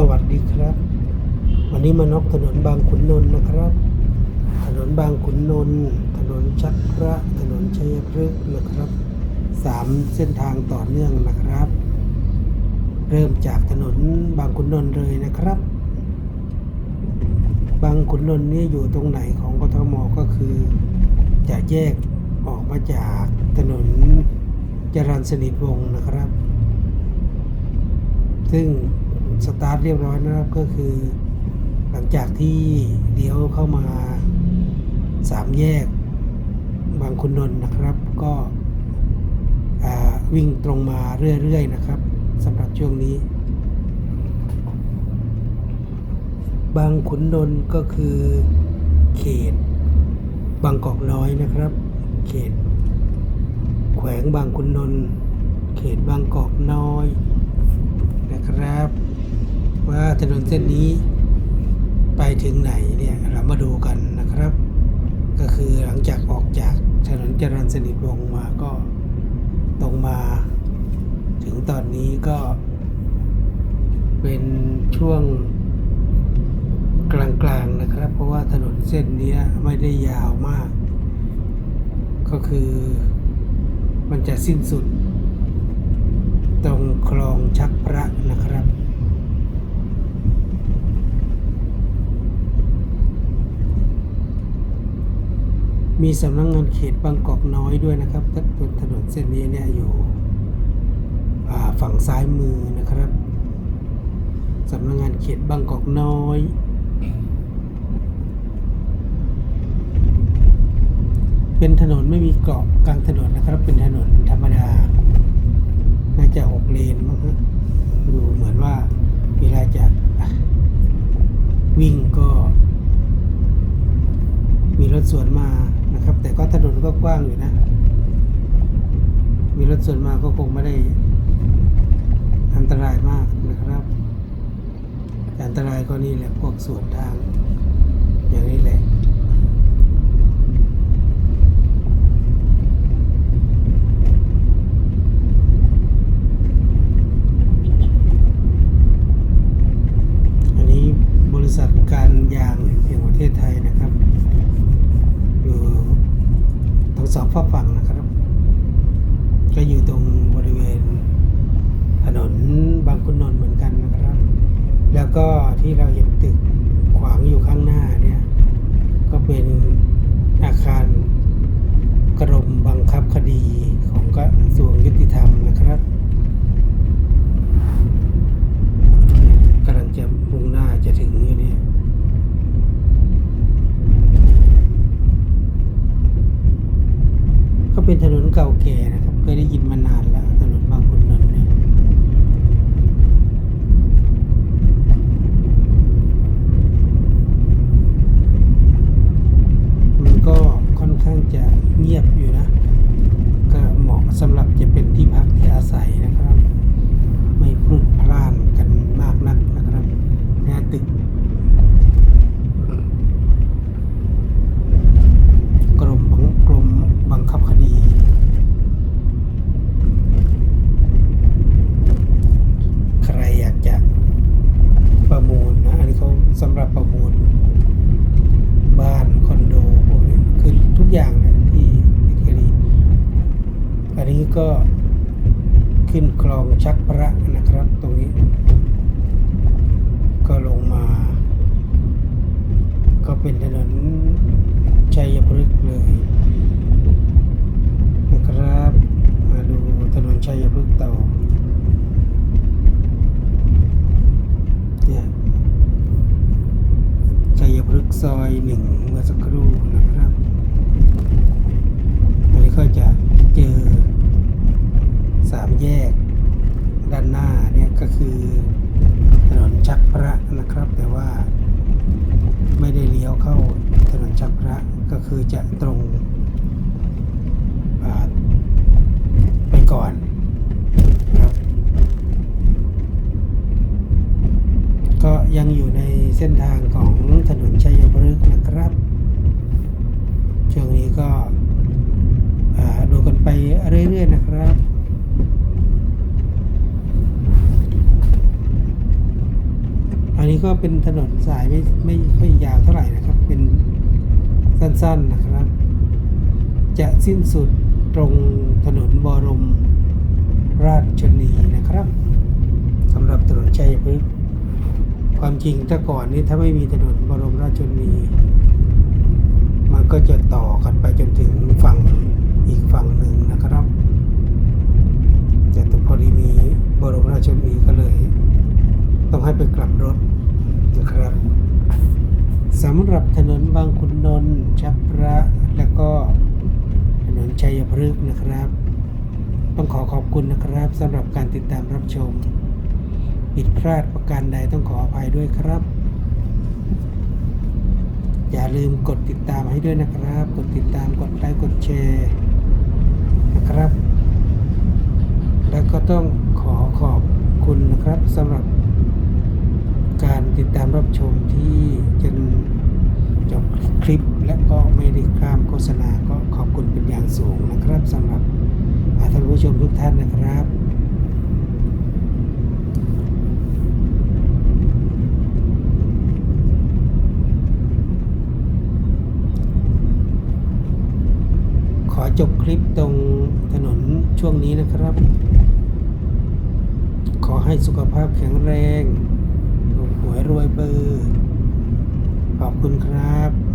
สวัสดีครับ วันนี้มานกถนนบางขุนนนท์นะครับ ถนนบางขุนนนท์ถนนชักพระถนนชัยพฤกษ์นะครับสามเส้นทางต่อเนื่องนะครับ เริ่มจากถนนบางขุนนนท์เลยนะครับ บางขุนนนท์นี่อยู่ตรงไหนของกทมก็คือจะแยกออกมาจากถนนจรัญสนิทวงศ์นะครับ ซึ่ง สตาร์ทเรียบร้อยนะครับก็คือ หลังจากที่เลี้ยวเข้ามาสามแยกบางขุนนนท์นะครับ ก็วิ่งตรงมาเรื่อยๆนะครับสำหรับช่วงนี้ บางขุนนนท์ก็คือเขต บางกอกน้อยนะครับ เขต แขวงบางขุนนนท์เขตบางกอกน้อยนะครับ ว่าถนนเส้นนี้ไปถึงไหนเนี่ยเรามาดูกันนะครับ ก็คือหลังจากออกจากถนนจรัญสนิทวงมาก็ตรงมา ถึงตอนนี้ก็เป็นช่วงกลางๆนะครับ เพราะว่าถนนเส้นนี้ไม่ได้ยาวมาก ก็คือมันจะสิ้นสุด ตรงคลองชักพระนะครับ มีสำนักงงานเขตบางกอกน้อยด้วยนะครับบนถนนเส้นนี้เนี่ยอยู่ฝั่งซ้ายมือนะครับสำนักงานเขตบางกอกน้อยเป็นถนนไม่มีเกาะกลางถนนนะครับ เป็นถนนธรรมดา น่าจะหกเลนมั้งฮะดูเหมือนว่าเวลาจะวิ่งก็ มีรถสวนมา นะครับ แต่ก็ถนนก็กว้างอยู่นะ มีรถส่วนมากก็คงไม่ได้ อันตรายมากนะครับ อันตรายก็นี่แหละพวกสวนทาง อย่างนี้แหละ อันนี้บริษัทการยางแห่งประเทศไทยนะครับ อยู่ทั้ง สองฝากฝั่งนะครับ ก็อยู่ตรงบริเวณถนนบางขุนนนท์เหมือนกันนะครับ แล้วก็ที่เราเห็นตึกขวางอยู่ข้างหน้าเนี่ย ก็เป็นอาคารกรมบังคับคดีของกระทรวงยุติธรรมนะครับ กำลังจะมุ่งหน้าจะถึงอยู่เนี่ย ก็ เป็นถนนเก่าแก่นะครับ เคยได้ยินมานานแล้วถนนบางขุนนนท์เนี่ยมันก็ค่อนข้างจะเงียบอยู่นะ ก็เหมาะสำหรับจะเป็นที่พักที่อาศัยนะครับ ไม่พลุกพล่านกันมากนักนะครับแน่ตึก กรมบังกรมบังคับคดี ใครอยากจะประมูลนะ อันนี้เขาสำหรับประมูล บ้านคอนโดพวกนี้คือทุกอย่างนะที่ที่คดีอันนี้ ก็ขึ้นคลองชักพระนะครับ ตรงนี้ ก็ลงมา ก็เป็นถนนชัยพฤกษ์เลยนะครับ มาดูถนนชัยพฤกษ์ต่อเนี่ยชัยพฤกษ์ซอยหนึ่งเมื่อสักครู่นะครับ อันนี้ก็จะเจอสามแยกด้านหน้าเนี่ยก็คือถนนชักพระนะครับ แต่ว่า ไม่ได้เลี้ยวเข้าถนนชักพระก็คือจะ ตรงไปก่อนครับ ก็ยังอยู่ในเส้นทางของถนนชัยพฤกษ์นะครับ ช่วงนี้ก็ดูกันไปเรื่อย ๆ นะครับอันนี้ก็เป็นถนนสายไม่ไม่ค่อยยาวเท่าไหร่นะครับ เป็น สั้นๆนะครับ จะสิ้นสุดตรงถนนบรม ราชชนีนะครับสำหรับถนนชัยพฤกษ์ความจริงแต่ก่อนนี้ถ้าไม่มีถนนบรมราชชนี มันก็จะต่อกันไปจนถึงฝั่งอีกฝั่งหนึ่งนะครับแต่ตพอดีมีบรมราชชนีก็เลย ต้องให้ไปกลับรถนะครับ สำหรับถนนบางขุนนนท์ชับพระแล้วก็ถนนชัยพฤกษ์นะครับ ต้องขอขอบคุณนะครับสำหรับการติดตามรับชมผิดพลาดประการใดต้องขออภัยด้วยครับ อย่าลืมกดติดตามให้ด้วยนะครับ กดติดตามกดไลค์กดแชร์นะครับ แล้วก็ต้องขอขอบคุณนะครับสำหรับ การติดตามรับชมที่จนจบคลิปและก็ไม่ได้ข้ามโฆษณาก็ขอบคุณเป็นอย่างสูงนะครับสำหรับท่านผู้ชมทุกท่านนะครับขอจบคลิปตรงถนนช่วงนี้นะครับ ขอให้สุขภาพแข็งแรง วยรวยเบอร์ ขอบคุณครับ